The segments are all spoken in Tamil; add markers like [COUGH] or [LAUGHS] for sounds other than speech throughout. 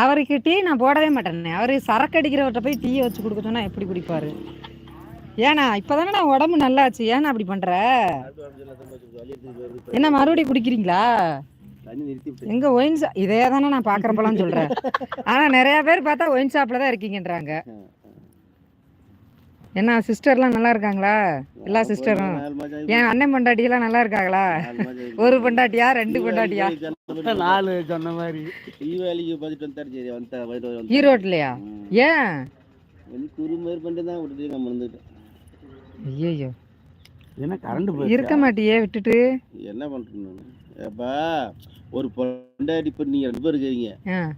அவருக்கு டீ நான் போடவே மாட்டேன். அவரு சரக்கு அடிக்கிறவர்கிட்ட போய் டீயை வச்சு கொடுக்க சொன்னா எப்படி குடிப்பாரு? ஏண்ணா இப்போதானே நான் உடம்பு நல்லாச்சு. ஏன்னா அப்படி பண்ற? என்ன மறுபடியும் குடிக்கிறீங்களா? எங்க ஒயின் ஷாப் இதே தானே நான் பாக்குறப்பெல்லாம் சொல்றேன். ஆனா நிறைய பேர் பார்த்தா ஒயின் ஷாப்ல தான் இருக்கீங்கன்றாங்க. என்ன சிஸ்டர்லாம் நல்லா இருக்காங்களா? எல்லா சிஸ்டரும்? என் அண்ணன் பொண்டாட்டியெல்லாம் நல்லா இருக்காங்களா? ஒரு பொண்டாட்டியா ரெண்டு பொண்டாட்டியா? நாலு சொன்ன மாதிரி. ஈரோட்லயா ஏன்? ஐயோ என்ன கரண்ட் இருக்க மாட்டியே விட்டுட்டு. என்ன ஏப்பா ஒரு பொண்டாட்டி இப்போ நீங்கள் ரெண்டு பேர் இருக்கிறீங்க.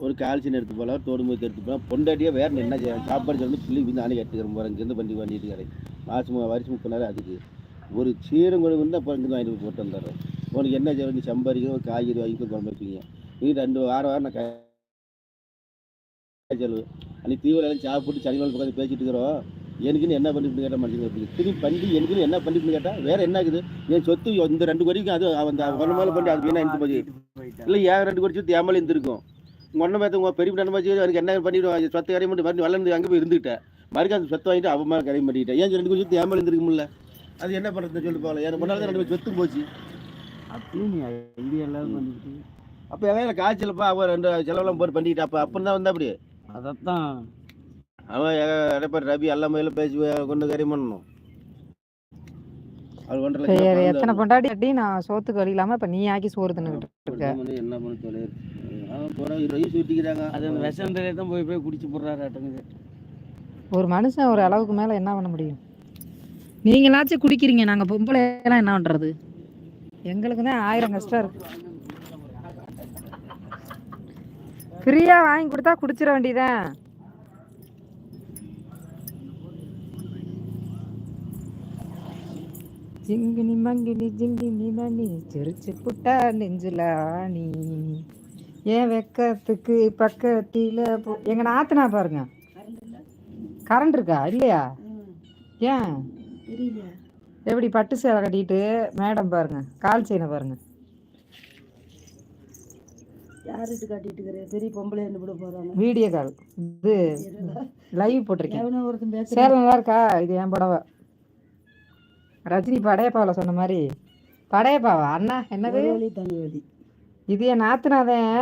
ஒரு கால்சியம் எடுத்து போகலாம் தோடு மூத்தி எடுத்து போகலாம் பொண்டாட்டியே வேற என்ன சாப்பாடு சொல்லி பிள்ளை வந்து நானே கட்டுக்கிறேன் போகிறேன் இங்கேருந்து பண்ணி பண்ணிட்டு இருக்கிறேன் மாதம் வருஷம் முப்பது அதுக்கு. ஒரு சீரம் கூட வந்து அப்போ இங்கே வாங்கிட்டு போட்டு வந்துடுறேன் உனக்கு என்ன செய்ய நீ சம்பாதிக்கணும் ஒரு காய்கறி வாங்கி குழம்பு வைப்பீங்க. நீ ரெண்டு வாரம் வாரம் நான் செலவு. அன்னைக்கு தீவிரம் சாப்பிட்டு சனிவாள் உட்காந்து பேசிட்டு இருக்கிறோம். எனக்குன்னு என்ன பண்ணிட்டு கேட்டால் மனுஷங்க திரும்பி பண்ணி எனக்குன்னு என்ன பண்ணிட்டு கேட்டால் வேற என்ன இருக்குது? என் சொத்து இந்த ரெண்டு கோடிக்கும் அது அந்த ஒன்று மேலே பண்ணி அது வீணா இருந்து போச்சு இல்லை ஏன் ரெண்டு கோடி சொத்து ஏமால இருந்திருக்கும்? உங்கள் ஒன்றை மேத்த உங்கள் பெரிய நன்மை எனக்கு என்ன பண்ணிடுவாங்க சொத்து கரையும் மட்டும் மறுபடியும் வளர்ந்து அங்கே போய் இருந்துக்கிட்டேன் மறுக்க அந்த சொத்து வாங்கிட்டு அவன் மேலே கரையும் பண்ணிட்டேன் ஏன் ரெண்டு கோடி சொத்து ஏமால இருந்திருக்கும்ல அது என்ன பண்ணுறது சொல்லி போகல. எனக்கு முன்னாடி ரெண்டு கோடி சொத்து போச்சு. ஐடியா பண்ணிக்கிட்டு. அப்போ எல்லாம் காய்ச்சலப்பா அவன் ரெண்டு செலவெல்லாம் போட்டு பண்ணிக்கிட்டு அப்போ அப்போ தான் வந்தா அப்படி? அதைத்தான். அவன் எடப்பாடி ரவி எல்லா மேலும் பேசி கொண்டு கரையும் பண்ணணும். சரி எத்தனை பொண்டாட்டி கட்டி நான் சோத்துக்கு வழி இல்லாம இப்ப நீ ஆக்கி சோறு தின்னுகிட்டு இருக்க. என்ன பண்ண அது அந்த விஷந்தரே தான் போய் போய் குடிச்சு போடுறாரு ஒரு மனுஷன் ஒரு அளவுக்கு மேல என்ன பண்ண முடியும்? நீங்களாச்சும் குடிக்கிறீங்க நாங்க பொம்பளை எல்லாம் என்ன பண்றது? எங்களுக்கு தான் ஆயிரம் கஷ்டம் இருக்கு. ஃப்ரீயா வாங்கி கொடுத்தா குடிச்சிட வேண்டியதான் ஜிங்கினி மங்கினி ஜிங்கினி மணி சிரிச்சு புட்டா நெஞ்சுல ஆணி ஏன் வெக்கத்துக்கு பக்கத்தில எங்க நாத்தனா பாருங்க. கரண்ட் இருக்கா? இல்லையா? ஏன்? எப்படி பட்டு சேலை கட்டிட்டு மேடம் பாருங்க கால் செயினை பாருங்க. யார்கிட்ட காட்டிட்டு இருக்கிற பெரிய பொம்பளை என்ன விட போறாங்க. Video call. இது லைவ் போட்டிருக்கேன். எவனோ ஒருத்தன் பேசுறான். சேலை நல்லா இருக்கா? இது என் புடவை. ரஜினி படையப்பாவில் சொன்ன மாதிரி. படையப்பாவா? அண்ணா என்னது? இது என் நாத்துனாதேன்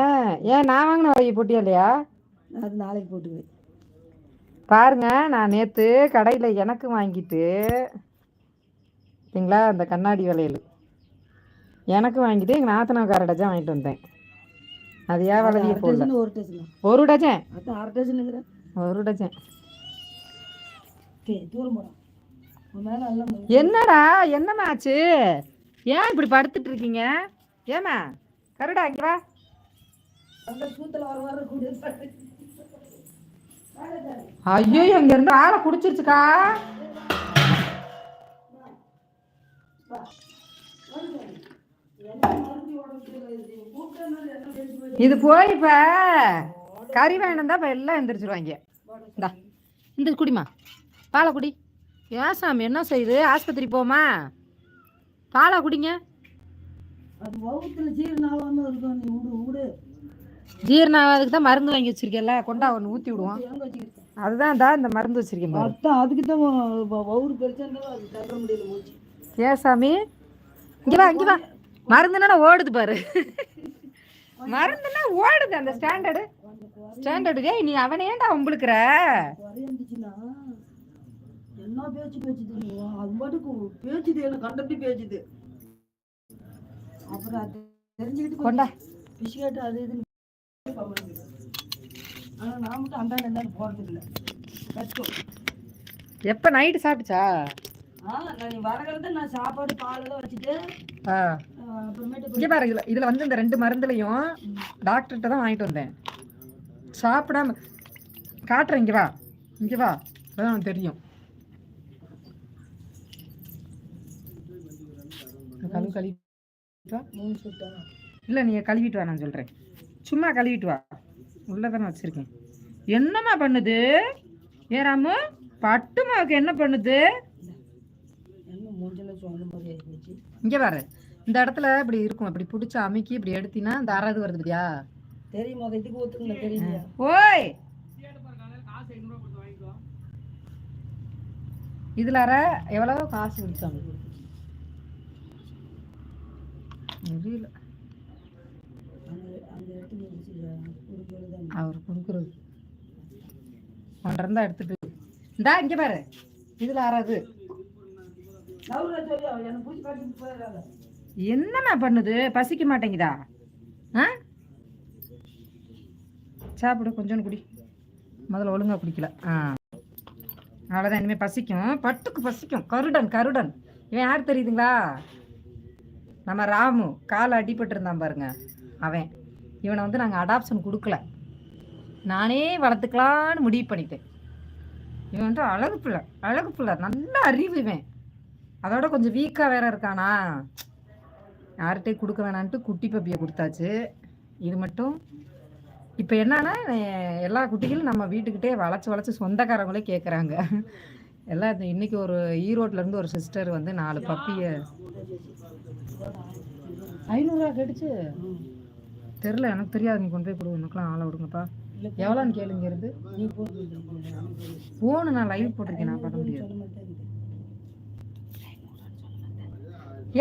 ஏன் நான் வாங்கின வரைய போட்டியா இல்லையா? அது நாளைக்கு போட்டுக்குவேன். பாருங்க நான் நேற்று கடையில் எனக்கு வாங்கிட்டு சரிங்களா அந்த கண்ணாடி வளையல் எனக்கு வாங்கிட்டு எங்கள் நாத்தனாக்கார டஜன் வாங்கிட்டு வந்தேன். அது ஏன் போடல. டஜன் ஒரு டஜன் ஒரு டஜன்? ஒரு டஜன். என்னடா என்னம்மா ஆச்சு? ஏன் இப்படி படுத்துட்டு இருக்கீங்க? ஏமா கருடா இங்க வா. ஐயோ இங்க இருந்து ஆளை குடிச்சிருச்சுக்கா. இது போய் இப்ப கறி வேணும் இப்ப எல்லாம் எந்திரிச்சிருவாங்க. இந்த குடிமா பாலை குடி. ஏன் சாமி என்ன செய்யுது ஆஸ்பத்திரி போமா? பாலை குடிங்க. ஆகாதுக்கு தான் மருந்து வாங்கி வச்சிருக்கேன்ல கொண்டா ஒன்று ஊற்றி விடுவோம். அதுதான் தான் இந்த மருந்து வச்சிருக்கேன் அதான் அதுக்கு தான் வவுறு பெருசா அது தர முடியல மூச்சு ஏ சாமி? இங்க வா இங்க வா. மருந்துனா ஓடுது பாரு. மருந்துனா ஓடுது அந்த ஸ்டாண்டர்டு. ஸ்டாண்டர்டு. டேய் நீ அவனை ஏன்டா உங்களுக்குற என்ன பேச்சு பேச்சு தெரியும்? அது பாட்டுக்கு பேச்சுது என்ன கண்டபடி பேச்சுது. அப்புறம் அது தெரிஞ்சுக்கிட்டு கொண்டா. பிஸ்கெட் அது இது ஆனா நான் மட்டும் அந்தாண்ட அந்தாண்ட போறது இல்லை. கஷ்டம் எப்போ நைட்டு சாப்பிட்டுச்சா இதுல வந்து இந்த ரெண்டு மருந்துலையும் டாக்டர்கிட்ட தான் வாங்கிட்டு வந்தேன். சாப்பிடாம காட்டுறேன் இங்க வா. இங்க வா. அதான் தெரியும். கழுவு கழுவி மூணு சுட்டா இல்லை நீங்கள் கழுவிட்டு வா நான் சொல்கிறேன் சும்மா கழுவிட்டு வா. உள்ளே தானே வச்சுருக்கேன். என்னம்மா பண்ணுது? ஏ ராமு பட்டுமாவுக்கு என்ன பண்ணுது? இங்கே பாரு. இந்த இடத்துல இப்படி இருக்கும். இப்படி பிடிச்சி அமுக்கி இப்படி எடுத்தீங்கன்னா இந்த அறது வருது இல்லையா தெரியுமா? ஓய்! இதுல அற எவ்வளவு காசு கொடுத்தாங்க. முடியல. அவர் கொடுக்குறது. ஒன்றரை எடுத்துட்டு. இந்தா இங்க பாரு. இதுல ஆறாது என்னம்மா பண்ணுது? பசிக்க மாட்டேங்குதா? ஆ? சாப்பிடு கொஞ்சோண்டு குடி. முதல்ல ஒழுங்கா குடிக்கல. ஆ. அவ்வளோதான் இனிமேல் பசிக்கும். பட்டுக்கு பசிக்கும். கருடன் கருடன். இவன் யார் தெரியுதுங்களா? நம்ம ராமு கால் அடிபட்டு இருந்தான் பாருங்க. அவன். இவனை வந்து நாங்கள் அடாப்ஷன் கொடுக்கல. நானே வளர்த்துக்கலான்னு முடிவு பண்ணிட்டேன். இவன் வந்து அழகு பிள்ளை அழகு பிள்ளை நல்ல அறிவு இவன். அதோட கொஞ்சம் வீக்காக வேற இருக்கானா? யார்கிட்டையும் கொடுக்க வேணான்ட்டு குட்டி பப்பியை கொடுத்தாச்சு. இது மட்டும். இப்போ என்னன்னா எல்லா குட்டிகளும் நம்ம வீட்டுக்கிட்டே வளைச்சு வளைச்சு சொந்தக்காரங்களே கேட்குறாங்க எல்லாம் இன்னைக்கு ஒரு ஈரோட்லேருந்து ஒரு சிஸ்டர் வந்து நாலு பப்பியை ஐநூறுரூவா கெடுச்சு தெரில எனக்கு தெரியாது. நீ கொண்டு போய் கொடு உனக்குலாம் ஆளை விடுங்கப்பா. எவ்வளோன்னு கேளுங்க இருந்து. ஃபோனு நான் லைவ் போட்டிருக்கேன் நான் பண்ண முடியாது.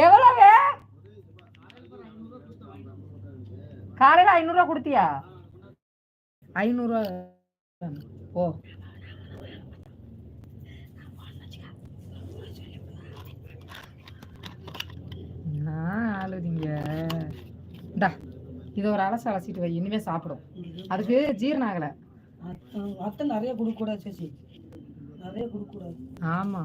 எவ்வளவு? காலையில ஐநூறுரூவா கொடுத்தியா? ஐநூறுரூவா ஓ என்ன ஆளுதிங்க இந்தா இது ஒரு அலசு அலசிட்டு வை இனிமே சாப்பிடும். அதுக்கு ஜீரணம் ஆகலை. அத்தை நிறைய கொடுக்கக்கூடாது சசி. நிறைய கொடுக்கக்கூடாது. ஆமா.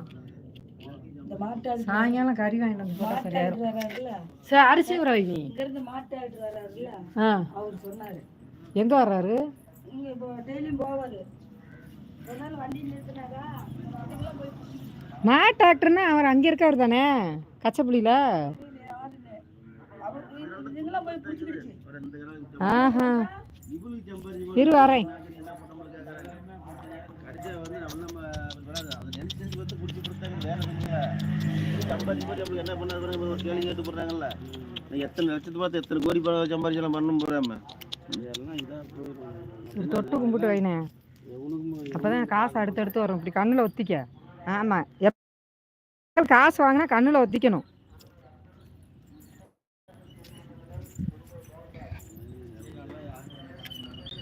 இந்த மாட்டாடு சாயங்காலம் கறி வாங்கிட்டு வந்து போட்டா வராருல்ல? சரி அரிசி ஊற வை நீ. இங்க இருந்து மாட்டாடு வராருல்ல? ஆ. அவர் சொன்னாரு. எங்க வர்றாரு? இங்க இப்போ டெய்லியும் போவாரு. ஒரு நாள் வண்டி நிறுத்தினாரா அதுக்கெல்லாம் போய் நான் டாக்டர்னா அவர் அங்கே இருக்காரு தானே? கச்சப்புளியில? என்ன பண்ணாது ஒரு கேள்வி கேட்டு போடுறாங்கல்ல. எத்தனை லட்சத்து பார்த்து எத்தனை கோடி சம்பாதிச்சலாம் பண்ணணும் போறாம. தொட்டு கும்பிட்டு வைனே. அப்பதான் காசு அடுத்தடுத்து வரும். இப்படி கண்ணுல ஒத்திக்க. ஆமா. காசு வாங்கினா கண்ணுல ஒத்திக்கணும்.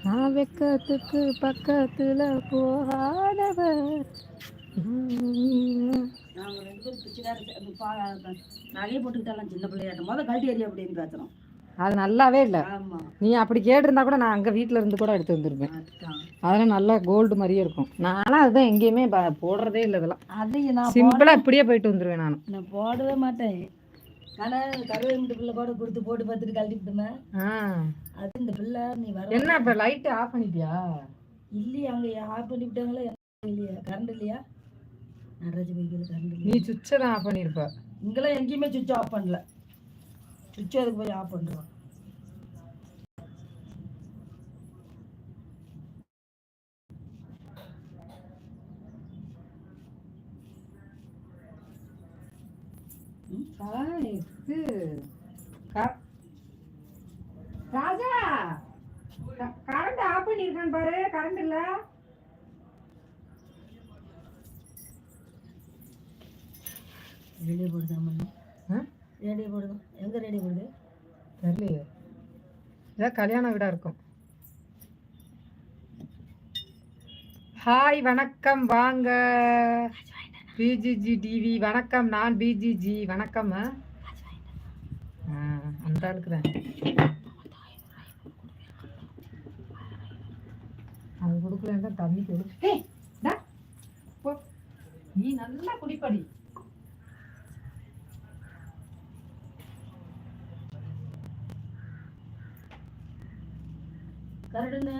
நான் வெக்கத்துக்கு பக்கத்துல போகாதவர். ரெண்டு பேரும் நகையை போட்டுக்கிட்டாலாம் சின்ன பிள்ளையாட்டம் கழட்டி அப்படின்னு அது நல்லாவே இல்லை. நீ அப்படி கேட்டிருந்தா கூட நான் அங்கே வீட்டில் இருந்து கூட எடுத்து வந்திருப்பேன். அதெல்லாம் நல்லா கோல்டு மாதிரியே இருக்கும். நானும் அதுதான் எங்கேயுமே போடுறதே இல்லை இதெல்லாம். அதையும் நான் சிம்பிளாக இப்படியே போயிட்டு வந்துடுவேன் நான் நான் போடவே மாட்டேன். ஆனா கருவை வீட்டு பிள்ளை கூட கொடுத்து போட்டு பார்த்துட்டு கழட்டிட்டுமே ஆ. அது இந்த பிள்ளை நீ வர என்ன இப்போ லைட்டு ஆஃப் பண்ணிட்டியா? இல்லையா அங்க ஆஃப் பண்ணி விட்டாங்களா இல்லையா. கரண்ட் இல்லையா? நடராஜ பைக்கில் கரண்ட் நீ சுவிட்சை தான் ஆஃப் பண்ணியிருப்ப இங்கெல்லாம் எங்கேயுமே சுவிட்ச் ஆஃப் பண்ணல. சுவிட்ச் அதுக்கு போய் ஆஃப் பண்ணுறோம் இது க- ராஜா கரண்ட் ஆஃப் பண்ணியிருக்கான்னு பாரு கரண்ட் இல்லை? ரேடியோ போடுதான் மண்ணு ரேடியோ போடுதான் எங்க ரேடியோ போடுது? தெரியலையே. இதான் கல்யாண வீடா இருக்கும். ஹாய் வணக்கம். வாங்க. பிஜிஜி டிவி வணக்கம். நான் பிஜிஜி வணக்கம் அந்த ஆளுக்கு தான். கொடுக்கலன்னா தண்ணி கொடு ஏய், டா, போ. நீ நல்லா குடிப்படி. கரடுன்னு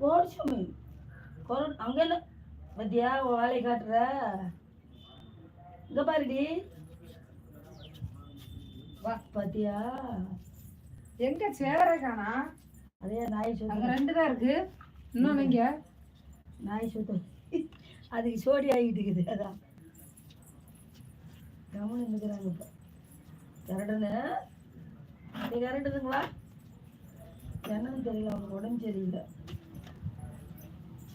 கொரடு அங்க என்ன பத்தியா வேலையை காட்டுற? இங்க பாருடி. வா பாத்தியா. எங்க சேவரை காணா அதே நாய் அங்க சுத்தம் ரெண்டு தான் இருக்கு. இன்னொன்னு இங்க நாய் சுத்தம் அதுக்கு சோடி ஆகிட்டு இருக்குது அதான். கவனம் இருக்கிறாங்க இப்போ. கரண்டுன்னு நீ கரண்டுங்களா என்னன்னு தெரியல அவனுக்கு உடம்பு சரியில்லை.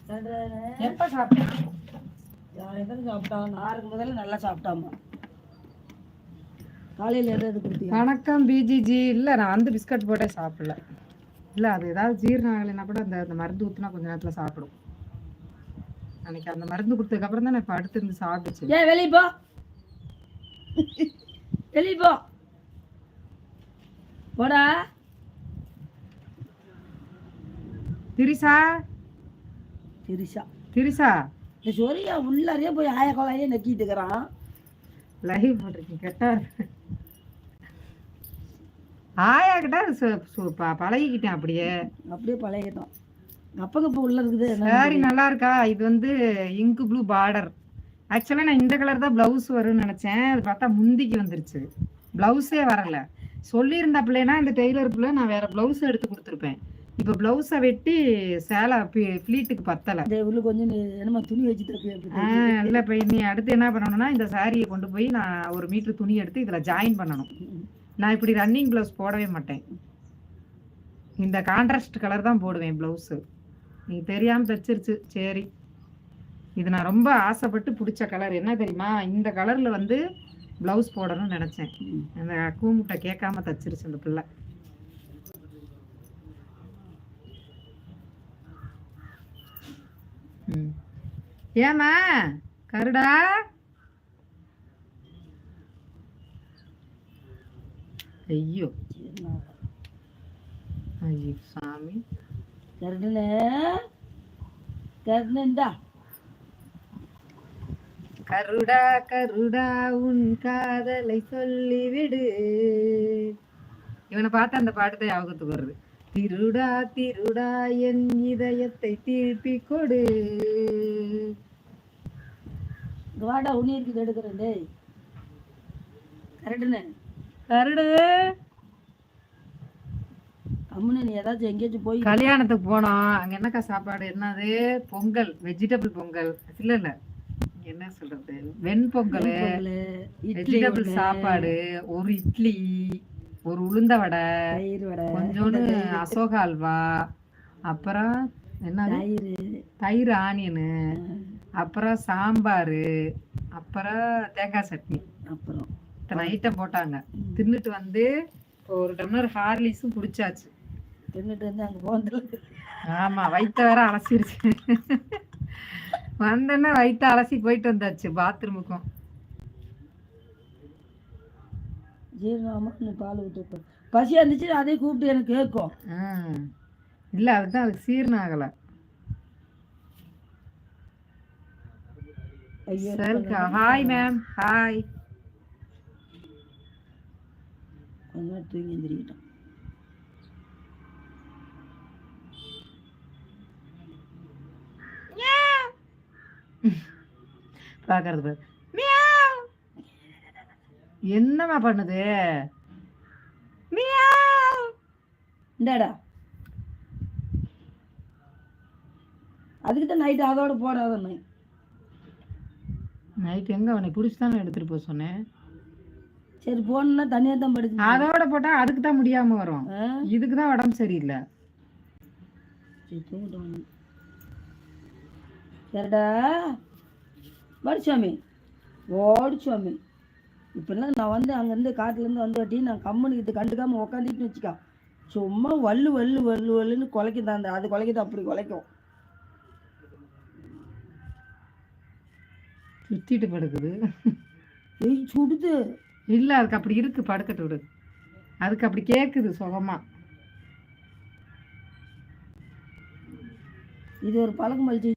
கரண்டுன்னு எப்போ சாப்பிட்டேன் எத்தனை சாப்பிட்டான். ஆறுக்கு முதல்ல நல்லா சாப்பிட்டாமா? காலையில் எதாவது கொடுத்தியா? வணக்கம் பிஜிஜி. இல்லை நான் வந்து பிஸ்கட் போட்டே சாப்பிடல. இல்லை அது ஏதாவது ஜீரணம் ஆகலைன்னா கூட அந்த அந்த மருந்து ஊற்றினா கொஞ்ச நேரத்தில் சாப்பிடும். அன்னைக்கு அந்த மருந்து கொடுத்ததுக்கப்புறம் தான் நான் இப்போ அடுத்து இருந்து சாப்பிட்டுச்சு ஏன் வெளியே போ. வெளியே போ. போடா. திரிசா திரிஷா. திரிசா இந்த சொரியா உள்ளாரையே போய் ஆய கொலையே நக்கிட்டு இருக்கிறான். லைவ் போட்டிருக்கீங்க கெட்டா இருக்கு. ஆயா கிட்ட பழகிக்கிட்டேன் அப்படியே. அப்படியே பழகிட்டோம். அப்பங்க இப்போ உள்ள இருக்குது என்ன சாரி நல்லா இருக்கா? இது வந்து இங்கு ப்ளூ பார்டர் ஆக்சுவலாக நான் இந்த கலர் தான் ப்ளவுஸ் வரும்னு நினச்சேன். அது பார்த்தா முந்திக்கு வந்துருச்சு. ப்ளவுஸே வரல. சொல்லியிருந்த பிள்ளைனா இந்த டெய்லர் பிள்ளை நான் வேற ப்ளவுஸ் எடுத்து கொடுத்துருப்பேன். இப்போ ப்ளவுஸை வெட்டி சேலை ஃப்ளீட்டுக்கு பத்தலை. கொஞ்சம் என்னமா துணி வச்சுட்டு இல்லை இப்போ நீ அடுத்து என்ன பண்ணணும்னா இந்த சாரியை கொண்டு போய் நான் ஒரு மீட்டர் துணி எடுத்து இதில் ஜாயின் பண்ணணும். நான் இப்படி ரன்னிங் ப்ளவுஸ் போடவே மாட்டேன். இந்த கான்ட்ராஸ்ட் கலர் தான் போடுவேன் ப்ளவுஸு நீ தெரியாமல் தைச்சிருச்சு. சரி. இது நான் ரொம்ப ஆசைப்பட்டு பிடிச்ச கலர் என்ன தெரியுமா? இந்த கலரில் வந்து ப்ளவுஸ் போடணும்னு நினச்சேன். அந்த கூமுட்டை கேட்காம தைச்சிருச்சு அந்த பிள்ளை. ம். ஏம்மா? கருடா? ஐயோ ஐயோ சாமி. கருடுனே கருணுண்டா கருடா கருடா உன் காதலை சொல்லிவிடு. இவனை பார்த்து அந்த பாட்டு தான் ஞாபகத்துக்கு வருது. திருடா திருடா என் இதயத்தை திருப்பி கொடு. வாடா உனி இருக்குது எடுக்கிறேன் டேய். கரெக்டுண்ணே கருடு. நீ ஏதாச்சும் எங்கேயாச்சும் போய் கல்யாணத்துக்கு போனோம் அங்க என்னக்கா சாப்பாடு? என்னது? பொங்கல் வெஜிடபிள் பொங்கல். இல்ல இல்ல. என்ன சொல்றது? வெண்பொங்கல் வெஜிடபிள் சாப்பாடு ஒரு இட்லி ஒரு உளுந்த வடை கொஞ்சோண்டு அசோகா அல்வா அப்புறம் என்ன தயிர். தயிர் ஆனியனு அப்புறம் சாம்பார் அப்புறம் தேங்காய் சட்னி. அப்புறம் இத்தனை ஐட்டம் போட்டாங்க. தின்னுட்டு வந்து ஒரு டம்ளர் ஹார்லிக்ஸும் குடிச்சாச்சு. தின்னுட்டு வந்து அங்கே போனதில்ல ஆமா வயித்த வேற அலசிருச்சு. வந்தோன்னே வயித்த அலசி போயிட்டு வந்தாச்சு பாத்ரூமுக்கும். ஜீரணமாக பால் விட்டு பசியாக இருந்துச்சு அதே கூப்பிட்டு எனக்கு கேட்கும். இல்ல அதுதான் அதுக்கு சீர்ணம் ஆகல. ஹாய் மேம் ஹாய் நேரம் தூங்கி எந்திரிக்கிட்டோம் [LAUGHS] பாக்குறது பாரு. என்னம்மா பண்ணுது. இந்தாடா அதுக்கு தான் நைட்டு அதோட போடாதண்ணே நைட் எங்க அவனை பிடிச்சி தானே எடுத்துட்டு போக சொன்னேன் சரி போனா தனியாக தான் படுத்து அதோட போட்டா அதுக்கு தான் முடியாம வரும். இதுக்கு தான் உடம்பு சரியில்லை. சரிடா. வாடி சுவாமி. ஓடி சுவாமி. இப்போல்லாம் நான் வந்து அங்கேருந்து காட்டுலேருந்து வந்து வாட்டி நான் கம்முனுக்கிட்டு கண்டுக்காமல் உக்காந்துட்டு வச்சுக்கா. சும்மா வல்லு வல்லு வல்லு வல்லுன்னு குலைக்குதான் அந்த அது குலைக்குது அப்படி குலைக்கும். சுத்திட்டு படுக்குது. ஏய் சுடுது. இல்ல அதுக்கு அப்படி இருக்கு படுக்கட்டு விடு. அதுக்கு அப்படி கேக்குது சுகமா. இது ஒரு பழக்கம் அழிச்சு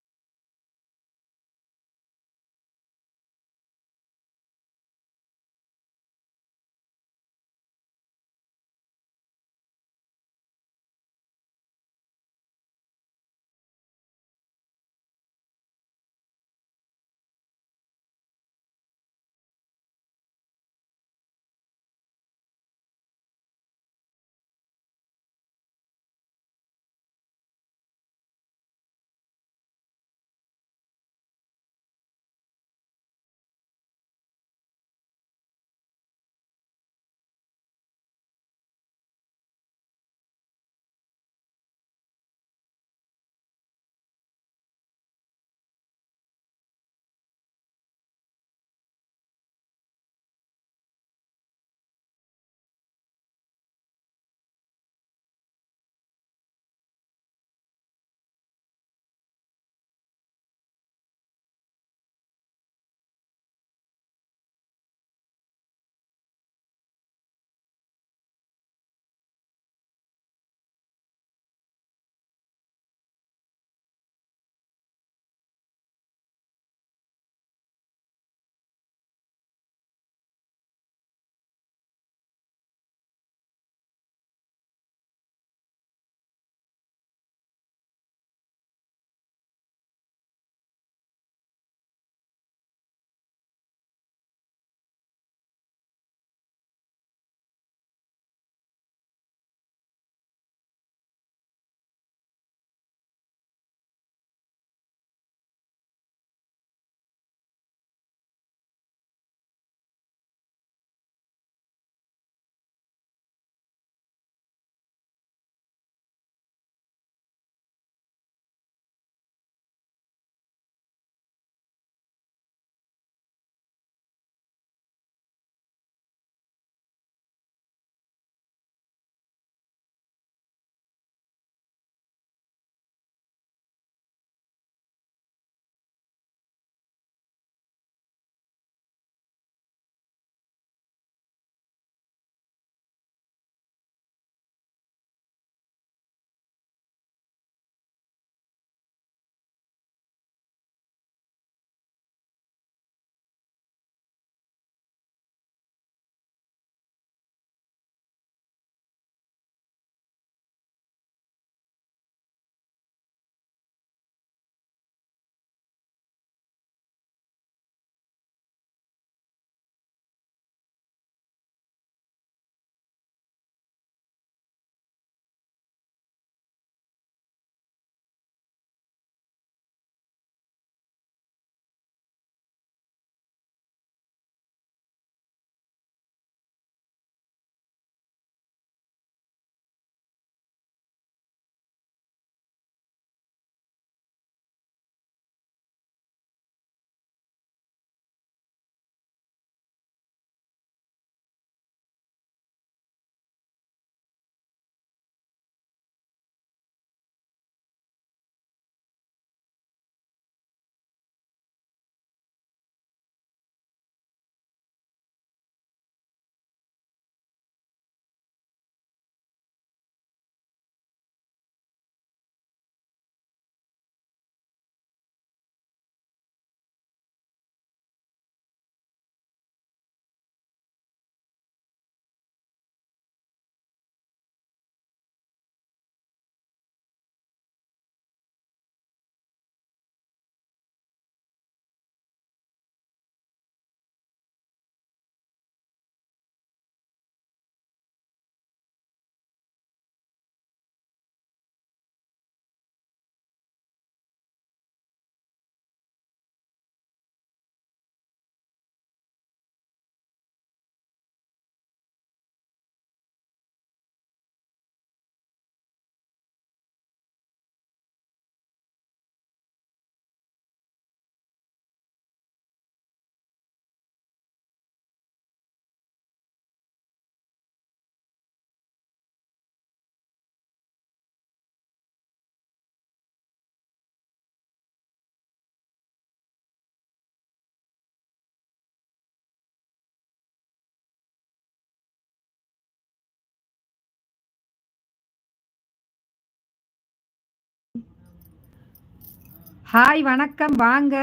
ஹாய் வணக்கம். வாங்க.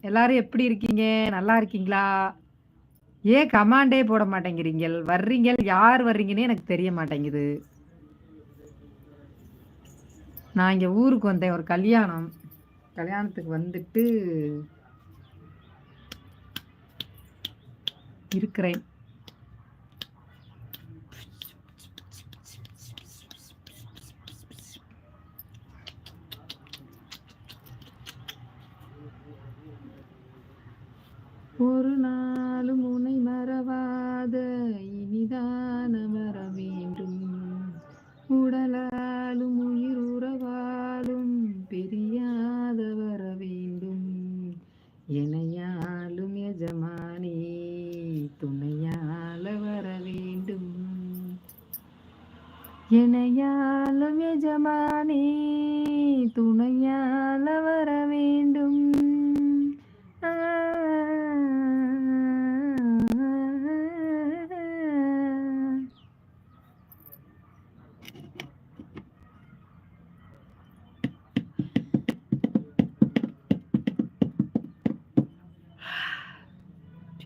எல்லாரும் எப்படி இருக்கீங்க? நல்லா இருக்கீங்களா? ஏன் கமாண்டே போட மாட்டேங்கிறீங்க வர்றீங்க யார் வர்றீங்கன்னே எனக்கு தெரிய மாட்டேங்குது. நான் இங்கே ஊருக்கு வந்தேன். ஒரு கல்யாணம். கல்யாணத்துக்கு வந்துட்டு இருக்கிறேன்.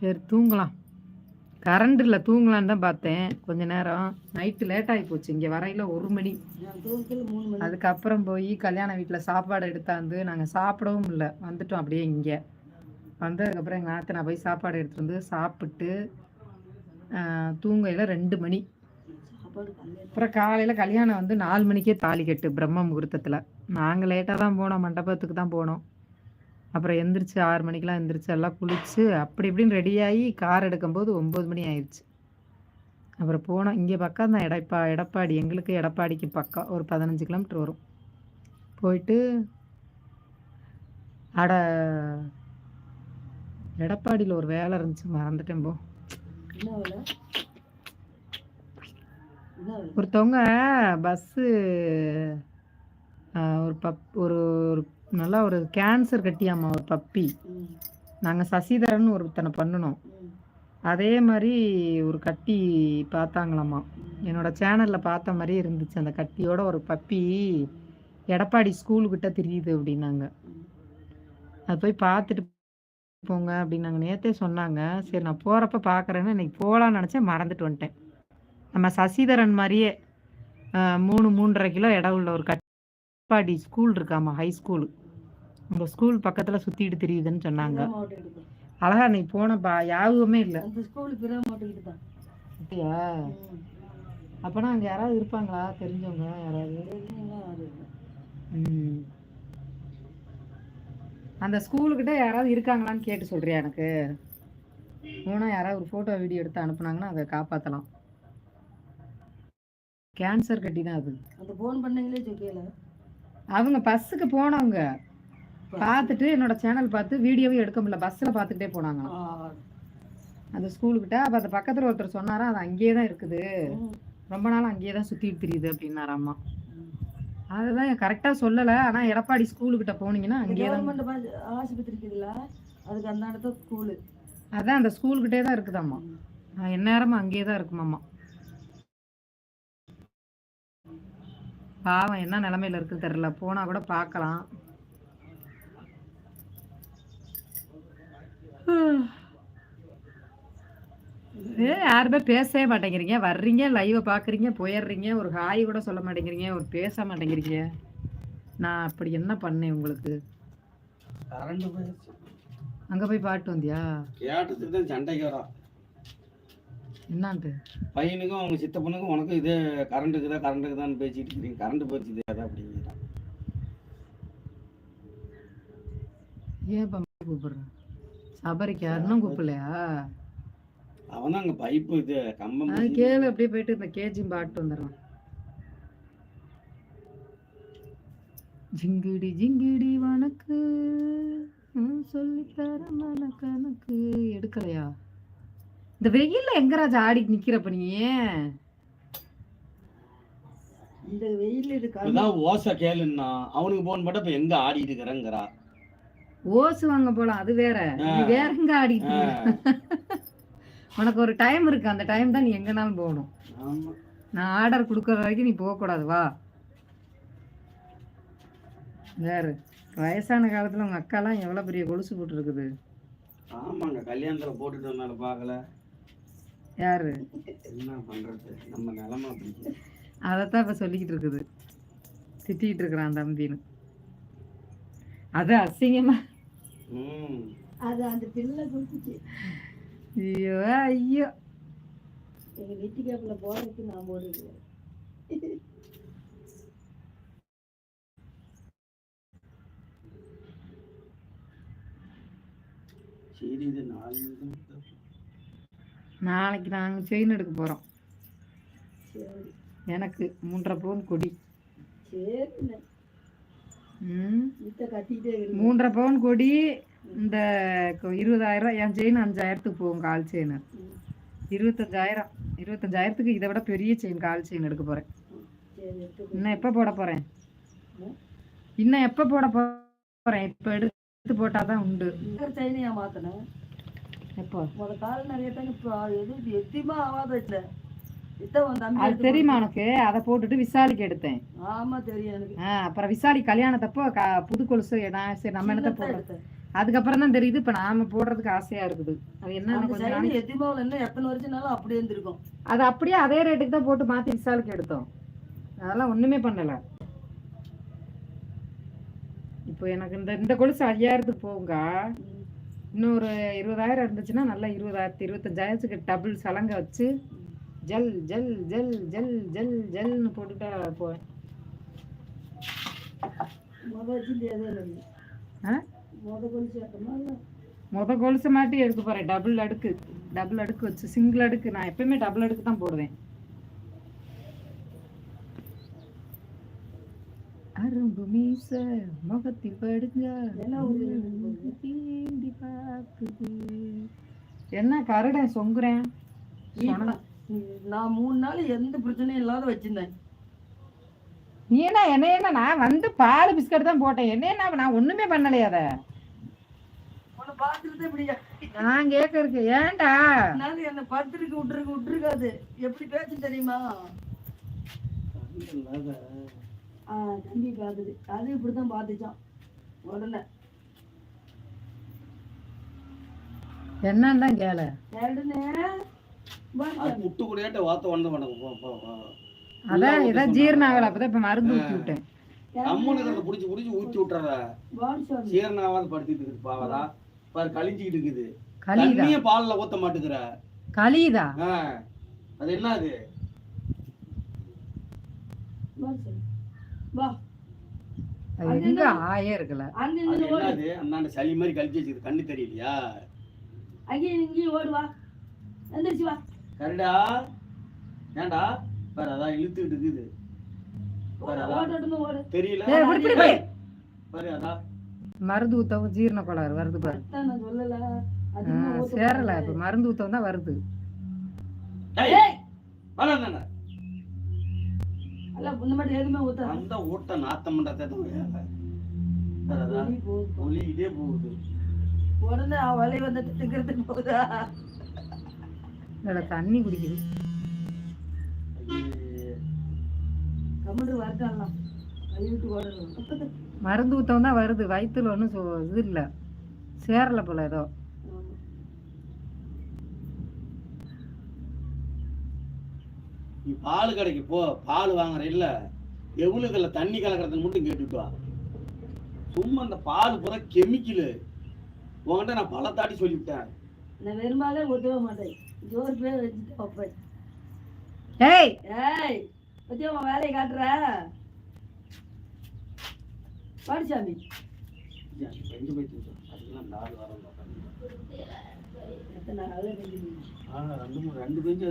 சரி தூங்கலாம். கரண்ட் இல்லை தூங்கலான்னு தான் பார்த்தேன். கொஞ்ச நேரம். நைட்டு லேட் ஆகி போச்சு. இங்கே வரையில ஒரு மணி. நான் அதுக்கப்புறம் போய் கல்யாண வீட்டில் சாப்பாடு எடுத்தாந்து நாங்கள் சாப்பிடவும் இல்லை. வந்துட்டோம் அப்படியே இங்கே. வந்ததுக்கப்புறம் எங்கள் நாத்தனை போய் சாப்பாடு எடுத்துட்டு வந்து சாப்பிட்டு தூங்கையில் ரெண்டு மணி. அப்புறம் காலையில் கல்யாணம் வந்து நாலு மணிக்கே தாலி கட்டு பிரம்ம முகூர்த்தத்தில். நாங்கள் லேட்டாக தான் போனோம். மண்டபத்துக்கு தான் போனோம். அப்புறம் எந்திரிச்சு ஆறு மணிக்கெலாம் எந்திரிச்சு எல்லாம் குளிச்சு அப்படி இப்படின்னு ரெடியாகி கார் எடுக்கும்போது ஒம்பது மணி ஆயிடுச்சு அப்புறம் போனோம். இங்கே பக்கம் தான் எடப்பா எடப்பாடி. எங்களுக்கு எடப்பாடிக்கு பக்கம். ஒரு பதினஞ்சு கிலோமீட்டர் வரும். போயிட்டு அட எடப்பாடியில் ஒரு வேலை இருந்துச்சு. மறந்துட்டேன் போ. ஒருத்தவங்க பஸ்ஸு ஒரு பப் ஒரு ஒரு நல்லா ஒரு கேன்சர் கட்டியாம்மா ஒரு பப்பி நாங்கள் சசிதரன் ஒருத்தனை பண்ணினோம். அதே மாதிரி ஒரு கட்டி பார்த்தாங்களாம்மா என்னோட சேனலில் பார்த்த மாதிரி இருந்துச்சு. அந்த கட்டியோட ஒரு பப்பி எடப்பாடி ஸ்கூலுக்கிட்ட தெரியுது அப்படின்னாங்க. அது போய் பார்த்துட்டு போங்க அப்படின்னாங்க. நேற்றே சொன்னாங்க. சரி நான் போகிறப்ப பார்க்குறேன்னு இன்னைக்கு போகலான்னு நினச்சேன். மறந்துட்டு வந்துட்டேன். நம்ம சசிதரன் மாதிரியே மூணு மூன்றரை கிலோ இடம் உள்ள ஒரு கட்பாடி ஸ்கூல் இருக்காமா ஹை ஸ்கூலு உங்கள் ஸ்கூல் பக்கத்தில் சுற்றிட்டு தெரியுதுன்னு சொன்னாங்க. அழகா நீ போனப்பா யாருமே இல்லை. அப்படியா. அப்போனா அங்கே யாராவது இருப்பாங்களா? தெரிஞ்சவங்க யாராவது. அந்த ஸ்கூலுக்கிட்ட யாராவது இருக்காங்களான்னு கேட்டு சொல்றியா எனக்கு? போனா யாராவது ஒரு ஃபோட்டோ வீடியோ எடுத்து அனுப்புனாங்கன்னா அதை காப்பாற்றலாம் கேன்சர் கட்டி தான் அது. அந்த ஃபோன் பண்ணீங்களே கேள அவங்க பஸ்ஸுக்கு போனவங்க. பார்த்துட்டு என்னோட சேனல் பார்த்து வீடியோவும் எடுக்க முடியல. பஸ்ஸில் பார்த்துக்கிட்டே போனாங்க அந்த ஸ்கூலுக்கிட்ட அப்போ அந்த பக்கத்தில் ஒருத்தர் சொன்னாரா அது அங்கேயே தான் இருக்குது. ரொம்ப நாள் அங்கேயே தான் சுற்றிட்டு தெரியுது அப்படின்னாராம்மா. அதுதான் கரெக்டாக சொல்லலை. ஆனால் எடப்பாடி ஸ்கூலுக்கிட்ட போனீங்கன்னா அங்கேயே தான் அதுக்கு அந்த இடத்த ஸ்கூலு அதான் அந்த ஸ்கூலுக்கிட்டே தான் இருக்குதாம்மா. நான் எந்நேரமும் அங்கேயே தான் இருக்குமாம்மா. பாவம் என்ன நிலமையில இருக்கு தெரியல. போனா கூட பார்க்கலாம். யாருமே பேசவே மாட்டேங்கிறீங்க. வர்றீங்க லைவை பார்க்குறீங்க போயிடுறீங்க ஒரு ஹாய் கூட சொல்ல மாட்டேங்கிறீங்க ஒரு பேச மாட்டேங்கிறீங்க. நான் அப்படி என்ன பண்ணேன் உங்களுக்கு? அங்கே போய் பாட்டு வந்தியா? கேட்டதுக்கு சண்டைக்கு வரா என்னான்ட்டு? பையனுக்கும் அவங்க சித்தப்பனுக்கும் உனக்கும் இதே கரண்ட்டுக்கு தான் கரண்ட்டுக்கு தான் பேசிட்டு இருக்கிறீங்க. கரண்ட் இதே அதான் அப்படிங்கிறான். ஏன் கூப்பிடுறேன்? சபரிக்கு யாருன்னும் கூப்பிடலையா? அவன் அங்கே பைப்பு இது கம்பம் அது கேளு அப்படியே போயிட்டு இந்த கேஜி பாட்டு வந்துடுறான் ஜிங்கிடி ஜிங்கிடி வனக்கு சொல்லித்தர மன கணக்கு எடுக்கலையா? இந்த வெயில்ல எங்க ராஜா ஆடி நிக்கிறப்ப நீ இந்த வெயில் இப்பதான் ஓசை கேளுன்னா அவனுக்கு போன் போட்டு இப்ப எங்க ஆடிட்டு இருக்கிறேங்கிறா. ஓசு வாங்க போலாம் அது வேற. நீ வேற எங்க ஆடிட்டு? உனக்கு ஒரு டைம் இருக்கு அந்த டைம் தான் நீ எங்கனாலும் போகணும். நான் ஆர்டர் கொடுக்கற வரைக்கும் நீ போக கூடாது வா. வேறு வயசான காலத்துல உங்க அக்காலாம் எவ்வளவு பெரிய கொலுசு போட்டுருக்குது? ஆமாங்க கல்யாணத்துல போட்டுட்டு வந்தால பார்க்கல. யாரு? என்ன பண்றது? நம்ம நிலமை அதைத்தான் இப்ப சொல்லிக்கிட்டு இருக்குது. திட்டிகிட்டு இருக்கிறான் தம்பின்னு. அது அசிங்கமா ம் அது அந்த பிள்ளை கொடுத்துச்சு. ஐயோ ஐயோ. எங்க நெத்தி கேப்பில் போறதுக்கு நான் சரி இது நிமிஷம் நாளைக்கு நாங்க செயின் எடுக்க போறோம். சரி. எனக்கு மூன்றரை பவுன் கொடி. சரிண்ணே ம் வித்த கத்திக்கிட்டே இருக்கு மூன்றரை பவுன் கொடி இந்த இருபதாயிரம் என் செயின் அஞ்சாயிரத்துக்கு போகும் கால் செயின். இருபத்தஞ்சாயிரம் இருபத்தஞ்சாயிரத்துக்கு இதை விட பெரிய செயின் கால் செயின் எடுக்க போறேன். இன்னும் எப்போ போட போறேன்? இன்னும் எப்போ போட போறேன்? இப்போ எடுத்து போட்டாதான் உண்டு. இன்னொரு செயினையா மாத்தினேன் எப்போ? காலம் நிறைய தாங்க இப்போ எது எத்தியமா ஆகாத அது தெரியுமா உனக்கு? அதை போட்டுட்டு விசாலிக்கு எடுத்தேன். போட்டு- ஆமா தெரியும் எனக்கு. ஆ, அப்புறம் விசாலி கல்யாணத்தப்போ புது கொலுசு நான் சரி நம்ம என்னத்த எடுத்தேன். அதுக்கப்புறம் தான் தெரியுது இப்ப நாம போடுறதுக்கு ஆசையா இருக்குது. அது என்ன எத்தனை வருஷம்னாலும் அப்படியே இருந்திருக்கும். அது அப்படியே அதே ரேட்டுக்கு தான் போட்டு மாத்தி விசாலுக்கு எடுத்தோம். அதெல்லாம் ஒண்ணுமே பண்ணல. இப்போ எனக்கு இந்த இந்த கொலுசு ஐயாயிரத்துக்கு போகுங்க இன்னொரு இருபதாயிரம் இருந்துச்சுன்னா நல்லா இருபதாயிரத்து இருபத்தஞ்சாயிரத்துக்கு டபுள் சலங்கை வச்சு ஜல் ஜல் ஜல் ஜல் ஜல் ஜல்னு போட்டுட்டா போவேன் முத கொலுசு மாட்டி எடுக்க போறேன். டபுள் அடுக்கு. டபுள் அடுக்கு வச்சு சிங்கிள் அடுக்கு. நான் எப்பயுமே டபுள் அடுக்கு தான் போடுவேன். அரும்பு மீச முகத்தில் படுங்க தீண்டி பாக்குது என்ன கருடன் சொங்குறேன்? நான் மூணு நாள் எந்த பிரச்சனையும் இல்லாத வச்சிருந்தேன். நீ என்ன என்ன நான் வந்து பால் பிஸ்கட் தான் போட்டேன். என்ன நான் ஒண்ணுமே பண்ணலையே அத. நான் கேக்குறதுக்கு ஏன்டா? நான் என்ன படுத்துருக்கு விட்டுருக்கு விட்டுருக்காது. எப்படி பேச்சு தெரியுமா? தம்பி பார்த்துது. அது இப்படிதான் பார்த்துச்சான் உடனே. என்னன்னு தான் கேள. முட்டு கூடையாட்ட வாத்த வந்த. அதான் ஜீரணம் ஆகல அப்பதான் இப்ப மருந்து ஊத்தி விட்டேன். அம்மனுக்கு அதை புடிச்சு புடிச்சு ஊத்தி விட்டுறத. வாடி சாமி. சீரனாவது படுத்திட்டு இருக்குது பாவதா பாரு கழிஞ்சிக்கிட்டு இருக்குது. தண்ணிய பால்ல ஊத்த மாட்டுக்கிற களிதா ஆ, அது என்ன அது? ஆயே இருக்கல. அண்ணாண்ட சளி மாதிரி கழிச்சு வச்சுக்குது கண்ணு தெரியலையா? அங்கேயும் இங்கேயும் ஓடு வா. எந்திரிச்சு வா. கருடா ஏன்டா பாரு அதான் இழுத்துக்கிட்டு இருக்குது. தெரியல. பாரு அதான் மருந்து ஊத்தவும் ஜீரண கோளாறு வருது பாரு. சேரல. இப்ப மருந்து ஊத்தவும் தான் வருது. அந்த ஊட்ட நாத்தம் பண்றதே வெளிய போகுது. உடனே அவன் வலை வந்து போகுதா? இதுல தண்ணி குடிக்குது. மருந்து ஊத்தவும் தான் வருது. வயித்துல ஒன்றும் இது இல்ல. சேரல போல ஏதோ. நீ பால் கடைக்கு போ. பால் வாங்குற இல்ல. எவ்வளவுல தண்ணி கலக்கறதுன்னு மட்டும் கேட்டுட்டு வா. சும்மா அந்த பால் பூரா கெமிக்கலு உன்கிட்ட நான் பல தாட்டி சொல்லிவிட்டேன். நான் வெறுமாலே ஊற்றவே மாட்டேன். ஜோர் பேர் வச்சுட்டு வைப்பேன் ஏய்! ஏய் பத்தி உன் வேலையை காட்டுற? நாலு வாரம் எத்தனை நாள்? ஆ ரெண்டு மூணு ரெண்டு பெஞ்சு